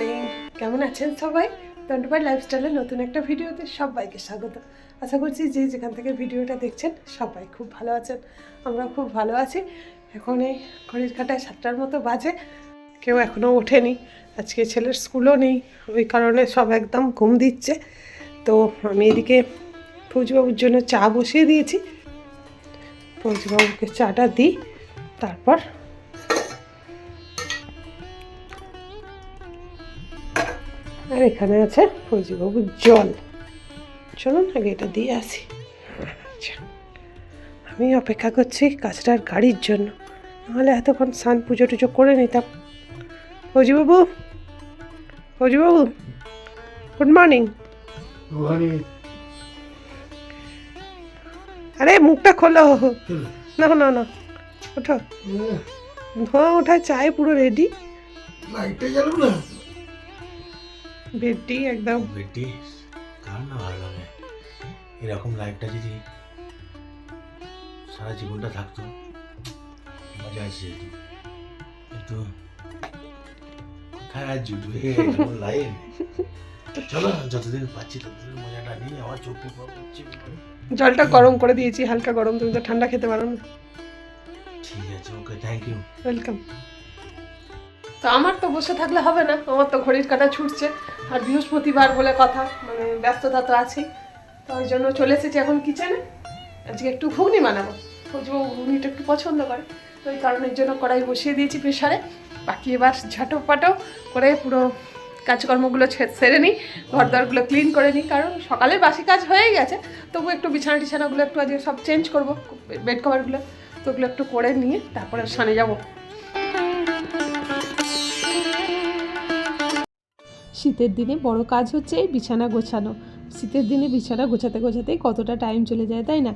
Morning কেমন আছেন সবাই? দণ্ডপাই লাইফস্টাইলের নতুন একটা ভিডিওতে সবাইকে স্বাগত। আশা করছি যে যেখান থেকে ভিডিওটা দেখছেন, সবাই খুব ভালো আছেন। আমরা খুব ভালো আছি। এখন এই ঘড়ির কাটায় সাতটার মতো বাজে। কেউ এখনও ওঠেনি। আজকে ছেলের স্কুলও নেই। ওই কারণে সব একদম ঘুম দিচ্ছে। তো আমি এদিকে ফৌজিবাবুর জন্য চা বসিয়ে দিয়েছি। ফৌজিবাবুকে চাটা দিই। তারপর আর এখানে আছে ফৌজিবাবুর জল। চলুন আগে এটা দিয়ে আসি। আচ্ছা আমি অপেক্ষা করছি কাজটার গাড়ির জন্য। নাহলে এতক্ষণ স্নান পুজো টুজো করে নিতাম। ফৌজিবাবু ফৌজিবাবু গুড মর্নিং। আরে মুখটা খোলো। না না না ওঠো। ধোঁয়া ওঠায় চায় পুরো রেডি লাইটটা জ্বালো না? রেডি একদম। বেটি কার না ভালো লাগে। এরকম লাইফটা যদি সারা জীবনটা থাকতো মজা যেত। কিন্তু কোথায় আর জুটবে এরকম লাইফ চলো যতদিন পাচ্ছি ততদিন মজাটা নিই আমার চোখ করছি। জলটা গরম করে দিয়েছি হালকা গরম তুমি তো ঠান্ডা খেতে পারো না। ঠিক আছে ওকে থ্যাংক ইউ ওয়েলকাম তো আমার তো বসে থাকলে হবে না, আমার তো ঘড়ির কাটা ছুটছে। আর বৃহস্পতিবার বলে কথা মানে ব্যস্ততা তো আছেই। তো ওই জন্য চলে এসেছি এখন কিচেনে আজকে একটু ঘুগনি বানাবো। ফৌজিবাবু ঘুগনিটা একটু পছন্দ করে। তো ওই কারণের জন্য কড়াই বসিয়ে দিয়েছি প্রেশারে বাকি এবার ঝাঁটোপাটো করে পুরো কাজকর্মগুলো সেরে নিই ঘর দরগুলো ক্লিন করে নিই। কারণ সকালে বাসি কাজ হয়ে গেছে। তবু একটু বিছানা টিছানাগুলো একটু আজকে সব চেঞ্জ করব বেড কভারগুলো তো ওগুলো একটু করে নিয়ে তারপরে সানে যাব। শীতের দিনে বড় কাজ হচ্ছে এই বিছানা গোছানো। শীতের দিনে বিছানা গোছাতে গোছাতেই কতটা টাইম চলে যায়, তাই না?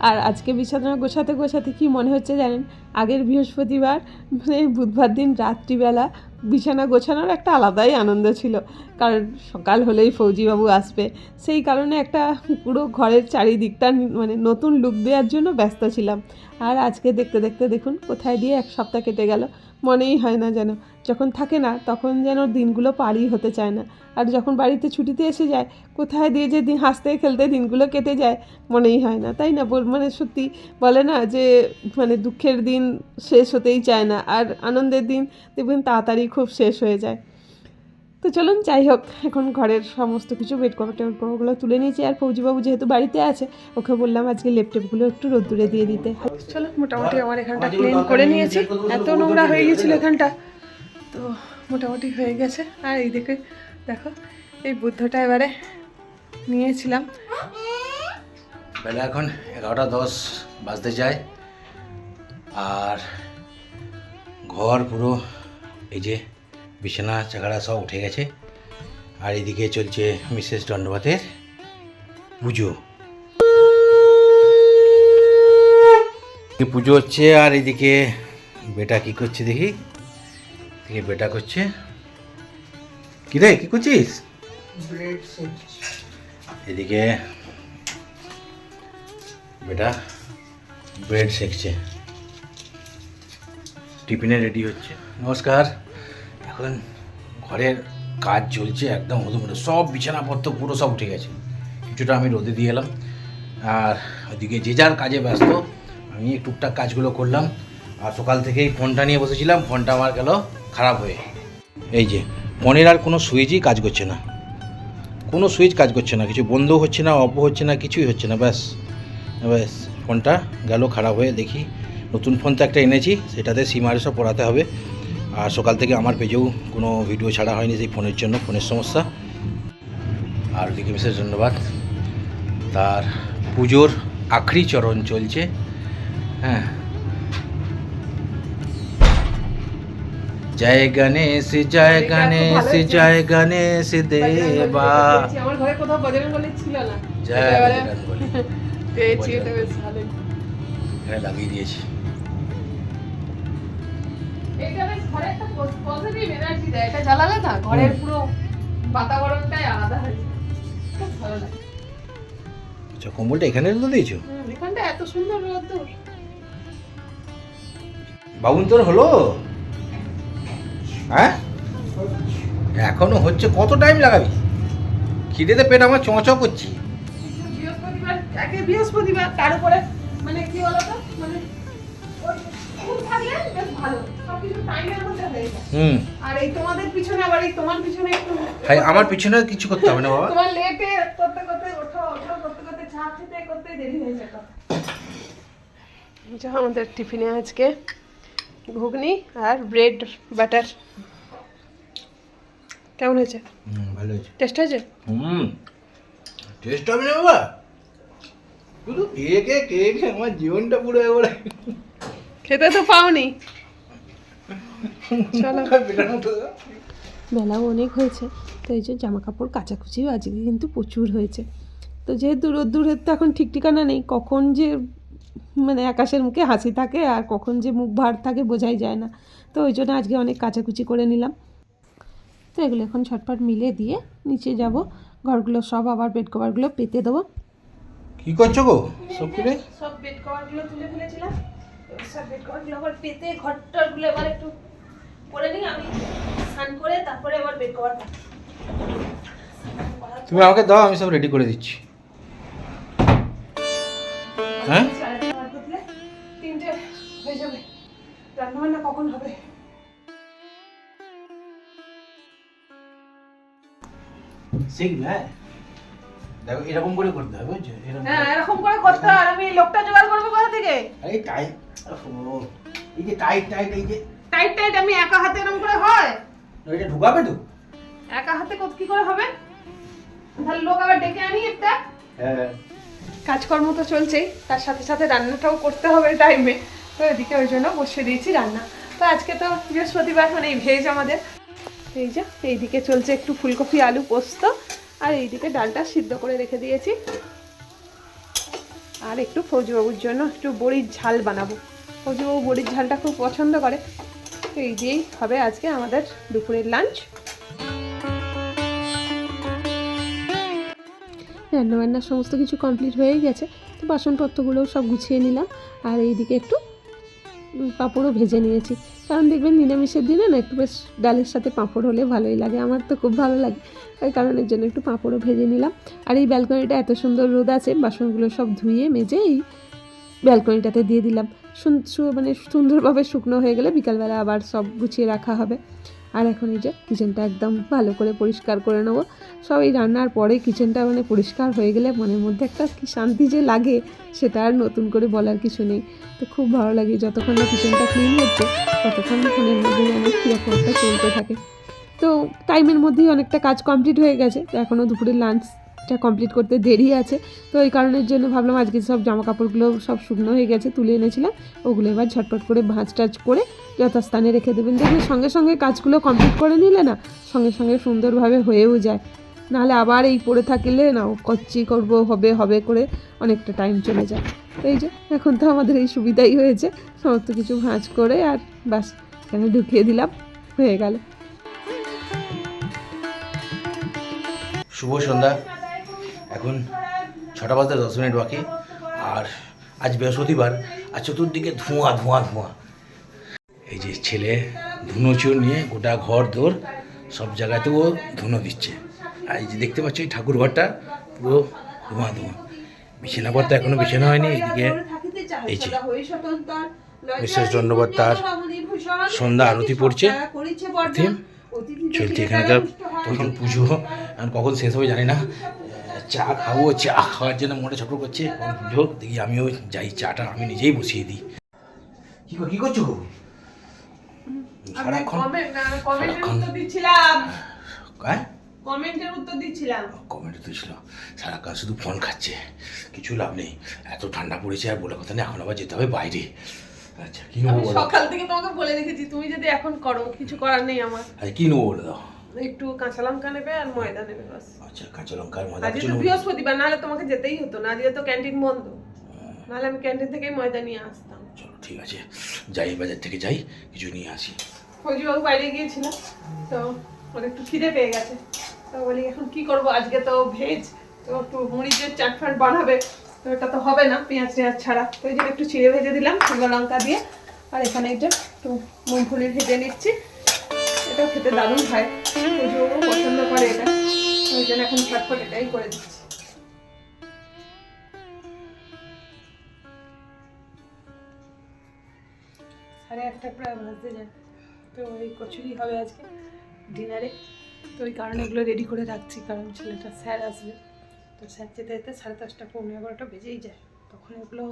আর আজকে বিছানা গোছাতে গোছাতে কি মনে হচ্ছে জানেন? আগের বৃহস্পতিবার মানে বুধবার দিন রাত্রিবেলা বিছানা গোছানোর একটা আলাদাই আনন্দ ছিল। কারণ সকাল হলেই ফৌজিবাবু আসবে। সেই কারণে একটা পুরো ঘরের চারিদিকটা মানে নতুন লুক দেওয়ার জন্য ব্যস্ত ছিলাম। আর আজকে দেখতে দেখতে দেখুন, কোথায় দিয়ে এক সপ্তাহ কেটে গেল। মনেই হয় না যেন। যখন থাকে না, তখন যেন দিনগুলো পারই হতে চায় না। আর যখন বাড়িতে ছুটিতে এসে যায়, কোথায় দিয়ে যে দিন হাসতে খেলতে দিনগুলো কেটে যায়, মনেই হয় না। তাই না? মানে সত্যি বলে না যে মানে দুঃখের দিন শেষ হতেই চায় না। আর আনন্দের দিন দেখবেন তাড়াতাড়ি খুব শেষ হয়ে যায়। তো চলুন যাই হোক এখন ঘরের সমস্ত কিছু বেড কভার টেবিল কভারগুলো তুলে নিয়েছি। আর ফৌজিবাবু যেহেতু বাড়িতে আছে ওকে বললাম আজকে ল্যাপটপগুলো একটু রোদ্দুরে দিয়ে দিতে। চলো মোটামুটি আমার এখানটা ক্লিন করে নিয়েছি। এত নোংরা হয়ে গেছিল এখানটা। তো মোটামুটি হয়ে গেছে। আর এইদিকে দেখো এই বুদ্ধটা এবারে নিয়েছিলাম। বেলা এখন এগারোটা দশ বাজতে যায়। আর ঘর পুরো এই যে বিছানা চাকারা সব উঠে গেছে। আর এদিকে চলছে মিসেস দণ্ডবাতের পুজো। পুজো হচ্ছে আর এদিকে বেটা কি করছে দেখি? এদিকে বেটা করছে। কি রে কি করছিস এদিকে বেটা ব্রেড সেকছে। টিফিনে রেডি হচ্ছে। নমস্কার। এখন ঘরের কাজ চলছে একদম হদুমুদু সব বিছানাপত্র পুরো সব উঠে গেছে। কিছুটা আমি রোদে দিয়ে এলাম। আর ওদিকে যে যার কাজে ব্যস্ত, আমি টুকটাক কাজগুলো করলাম। আর সকাল থেকেই ফোনটা নিয়ে বসেছিলাম। ফোনটা আমার গেল খারাপ হয়ে। এই যে ফোনের আর কোনো সুইচই কাজ করছে না। কোনো সুইচ কাজ করছে না। কিছু বন্ধ হচ্ছে না, অফ হচ্ছে না, কিছুই হচ্ছে না। ব্যাস ব্যাস, ফোনটা গেল খারাপ হয়ে দেখি। নতুন ফোন তো একটা এনেছি, সেটাতে সিমারে সব পড়াতে হবে। আর সকাল থেকে আমার পেজেও কোনো ভিডিও ছাড়া হয়নি সেই ফোনের জন্য ফোনের সমস্যা। আর ওদিকে বিশেষ ধন্যবাদ। তার পুজোর আখরি চরণ চলছে। হ্যাঁ। জয় গণেশ জয় গণেশ জয় গণেশ দেবা। জয় এখানে লাগিয়ে দিয়েছি। এটা বেশ ঘরে একটা পজিটিভ এনার্জি দেয় এটা জ্বালালে না ঘরের পুরো বাতাবরণটাই আলাদা হয়ে যায়। খুব ভালো লাগে। আচ্ছা কম্বলটা এখানে রেখে দিয়েছ? এখানটা এত সুন্দর রোদ্দুর বাবুন তোর হলো? হ্যাঁ? এখনও হচ্ছে কত টাইম লাগাবি? খিদেতে পেট আমার চঁচ করছি। বৃহস্পতিবার তার উপরে মানে কি বলতো? মানে ওই থাকলে বেশ ভালো। হুম। আর এই তোমাদের পিছনে আবার এই তোমার পিছনে একটু ভাই আমার পিছনে কিছু করতে হবে না বাবা। তোমার লেটে করতে করতে ওঠো ওঠো করতে করতে চা খেতে করতে দেরি হয়ে যা আমাদের টিফিনে আজকে। ঘুগনি আর ব্রেড বাটার কেমন হয়েছে? হুম ভালো হয়েছে। টেস্ট হয়েছে? হুম। টেস্ট হবে না বাবা। শুধু খেয়ে খেয়ে খেয়ে আমার জীবনটা পুরো এবারে খেতে তো পাওনি। চলো। বেলাও অনেক হয়েছে। তো এই যে জামা কাপড় কাচাকুচিও আজকে কিন্তু প্রচুর হয়েছে। তো যেহেতু রোদ্দুরের তো এখন ঠিক ঠিকানা নেই কখন যে মানে আকাশের মুখে হাসি থাকে আর কখন যে মুখ ভার থাকে বোঝাই যায় না। তো ওই জন্য আজকে অনেক কাচাকুচি করে নিলাম। তো এগুলো এখন ছটপট মিলে দিয়ে নিচে যাব। ঘরগুলো সব আবার বেড কভারগুলো পেতে দেবো। কি করছ গো? সব সব বেড কভারগুলো তুলে ফেলেছিলাম। সব বেড কভারগুলো আবার পেতে ঘরটারগুলো এবার একটু করে নিই আমি স্নান করে তারপরে আবার বেড কভার তুমি আমাকে দাও আমি সব রেডি করে দিচ্ছি। হ্যাঁ? তিনটে হয়ে যাবে। রান্না বান্না কখন হবে? শিখবে দেখো এরকম করে করতে হবে বুঝছ? এরকম হ্যাঁ এরকম করে করতে হয় আমি লোকটা জোগাড় করব কোথা থেকে? আরে টাইট এই যে টাইট টাইট এই যে টাইট টাইট আমি একা হাতে এরকম করে হয়? এটা ঢুকাবে তো। একা হাতে কত কি করে হবে? তাহলে লোক আবার ডেকে আনি একটা। হ্যাঁ। কাজকর্ম তো চলছেই তার সাথে সাথে রান্নাটাও করতে হবে টাইমে তো এদিকে ওই জন্য বসিয়ে দিয়েছি রান্না। তো আজকে তো বৃহস্পতিবার মানে এই ভেজ আমাদের। এই যে এইদিকে চলছে একটু ফুলকপি আলু পোস্ত। আর এইদিকে ডালটা সিদ্ধ করে রেখে দিয়েছি। আর একটু ফৌজবাবুর জন্য একটু বড়ির ঝাল বানাবো। ফৌজবাবু বড়ির ঝালটা খুব পছন্দ করে। তো এই দিয়েই হবে আজকে আমাদের দুপুরের লাঞ্চ। রান্নাবান্নার সমস্ত কিছু কমপ্লিট হয়ে গেছে। তো বাসনপত্রগুলোও সব গুছিয়ে নিলাম। আর এইদিকে একটু পাঁপড়ও ভেজে নিয়েছি। কারণ দেখবেন নিরামিষের দিনে না একটু বেশ ডালের সাথে পাঁপড় হলে ভালোই লাগে। আমার তো খুব ভালো লাগে। ওই কারণের জন্য একটু পাঁপড়ও ভেজে নিলাম। আর এই ব্যালকনিটা এত সুন্দর রোদ আছে, বাসনগুলো সব ধুয়ে মেজে এই ব্যালকনিটাতে দিয়ে দিলাম। মানে সুন্দরভাবে শুকনো হয়ে গেলে বিকালবেলা আবার সব গুছিয়ে রাখা হবে। আর এখন এই যে কিচেনটা একদম ভালো করে পরিষ্কার করে নেব। সব এই রান্নার পরে কিচেনটা মানে পরিষ্কার হয়ে গেলে মনের মধ্যে একটা কি শান্তি যে লাগে, সেটা আর নতুন করে বলার কিছু নেই। তো খুব ভালো লাগে যতক্ষণ না কিচেনটা ক্লিন হচ্ছে, ততক্ষণ ফোনের মধ্যে যেন কীরকম একটা চলতে থাকে। তো টাইমের মধ্যেই অনেকটা কাজ কমপ্লিট হয়ে গেছে। তো এখনও দুপুরের লাঞ্চটা কমপ্লিট করতে দেরি আছে। তো এই কারণের জন্য ভাবলাম আজকে সব জামা কাপড়গুলো সব শুকনো হয়ে গেছে, তুলে এনেছিলাম। ওগুলো এবার ঝটপট করে ভাঁজ টাজ করে যথাস্থানে রেখে দেবেন। দেখবেন সঙ্গে সঙ্গে কাজগুলো কমপ্লিট করে নিলে না, সঙ্গে সঙ্গে সুন্দরভাবে হয়েও যায়। নাহলে আবার এই পড়ে থাকলে না, ও করছি করব, হবে হবে করে অনেকটা টাইম চলে যায়। এই যে, এখন তো আমাদের এই সুবিধাই হয়েছে। সমস্ত কিছু ভাঁজ করে আর বাস, এখানে ঢুকিয়ে দিলাম, হয়ে গেল। শুভ সন্ধ্যা। এখন ছটা বাজতে দশ মিনিট বাকি। আর আজ বৃহস্পতিবার আর চতুর্দিকে ধোঁয়া ধোঁয়া ধোঁয়া। এই যে ছেলে ধুনো চুর নিয়ে গোটা ঘর দোর সব জায়গাতেও ধুনো দিচ্ছে। আর এই যে দেখতে পাচ্ছ এই ঠাকুর ঘরটা পুরো ধোঁয়া ধোঁয়া। বিছানা পর তো এখনও বিছানা হয়নি এইদিকে এই যে মিসেস দণ্ডবত্তার সন্ধ্যা আরতি পড়ছে। চলছে এখানকার তখন পুজো আর কখন শেষ হবে জানি না। চা খাব চা খাওয়ার জন্য মনে ছটফট করছে। কখন পুজো দেখি আমিও যাই চাটা আমি নিজেই বসিয়ে দিই। কি কি করছ সারাক্ষণ সারাক্ষণ হ্যাঁ? কমেন্টের উত্তর দিচ্ছিলাম। কমেন্টে তো ছিল সারাক্ষণ শুধু ফোন খাচ্ছে কিছু লাভ নেই। এত ঠান্ডা পড়েছে আর বলে কথা নেই এখন আবার যেতে হবে বাইরে। আচ্ছা কি নেব বলো? সকাল থেকে তোমাকে বলে রেখেছি তুমি যদি এখন করো কিছু করার নেই আমার। আচ্ছা কি নেব বলে দাও? একটু কাঁচা লঙ্কা নেবে আর ময়দা নেবে বাস। আচ্ছা কাঁচা লঙ্কার ময়দা আজকে তো বৃহস্পতিবার নাহলে তোমাকে যেতেই হতো না আজকে তো ক্যান্টিন বন্ধ। নাহলে আমি ক্যান্টিন থেকেই ময়দা নিয়ে আসতাম। চলো ঠিক আছে। যাই বাজার থেকে যাই কিছু নিয়ে আসি। ফৌজিবাবু বাইরে গিয়েছিল তো ওর একটু খিদে পেয়ে গেছে। তো বলি এখন কি করব? আজকে তো ভেজ তো একটু মরিচের চাটফাট বানাবে। তো এটা তো হবে না, পেঁয়াজ টেঁয়াজ ছাড়া। তো এই একটু চিড়ে ভেজে দিলাম, শুকনো লঙ্কা দিয়ে। আর এখানে এটা একটু মুগফুলি ভেজে নিচ্ছি। এটাও খেতে দারুণ হয়। পছন্দ করে এটা। ওই জন্য এখন ঝটপট এটাই করে দিচ্ছি। সাড়ে আটটা প্রায় বাজতে যায় তো ওই কচুরি হবে আজকে ডিনারে। তো ওই কারণে এগুলো রেডি করে রাখছি, কারণ ছেলেটা স্যার আসবে। তো স্যার যেতে যেতে সাড়ে দশটা, পৌনে এগারোটা বেজেই যায়। তখন এগুলো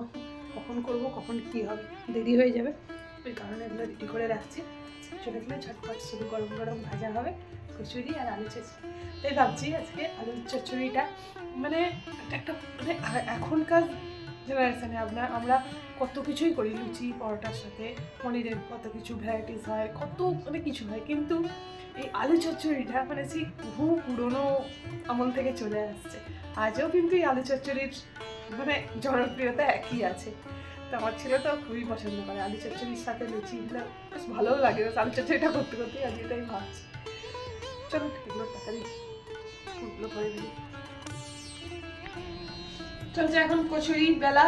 কখন করব, কখন কী হবে, দেরি হয়ে যাবে। ওই কারণে এগুলো রেডি করে রাখছি। চলে গেলে ঝটপট শুধু গরম গরম ভাজা হবে, কচুরি আর আলু চচ্চড়ি। তাই ভাবছি আজকে আলুর চচ্চড়িটা। মানে একটা মানে এখনকার জেনারেশনে আপনার আমরা কত কিছুই করি, লুচি, পরোটার সাথে, পনিরের কত কিছু ভ্যারাইটিস হয়, কত মানে কিছু হয়। কিন্তু এই আলু চচ্চড়িটা মানে সেই বহু পুরনো আমল থেকে চলে আসছে। আজও কিন্তু এই আলু চচ্চড়ির মানে জনপ্রিয়তা একই আছে। তো আমার ছেলে তো খুবই পছন্দ করে আলু চচ্চড়ির সাথে লুচি বেশ ভালোও লাগে। বেশ আলু চচ্চড়িটা করতে করতে আমি এটাই ভাবছি। চলো, এগুলো তাড়াতাড়ি করে দিই। চলছে এখন কচুরি বেলা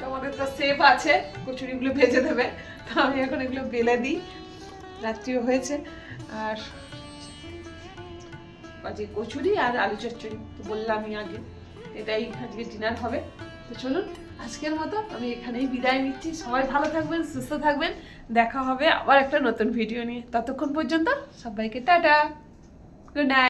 তোমাদের তো সেফ আছে। কচুরিগুলো ভেজে দেবে। তো আমি এখন এগুলো বেলে দিই। রাত্রিও হয়েছে। আর আজকে কচুরি আর আলু চচ্চড়ি, তো বললামই আগে, এটাই আজকে ডিনার হবে। তো চলুন, আজকের মতো আমি এখানেই বিদায় নিচ্ছি। সবাই ভালো থাকবেন, সুস্থ থাকবেন। দেখা হবে আবার একটা নতুন ভিডিও নিয়ে। ততক্ষণ পর্যন্ত সবাইকে টাটা। Good night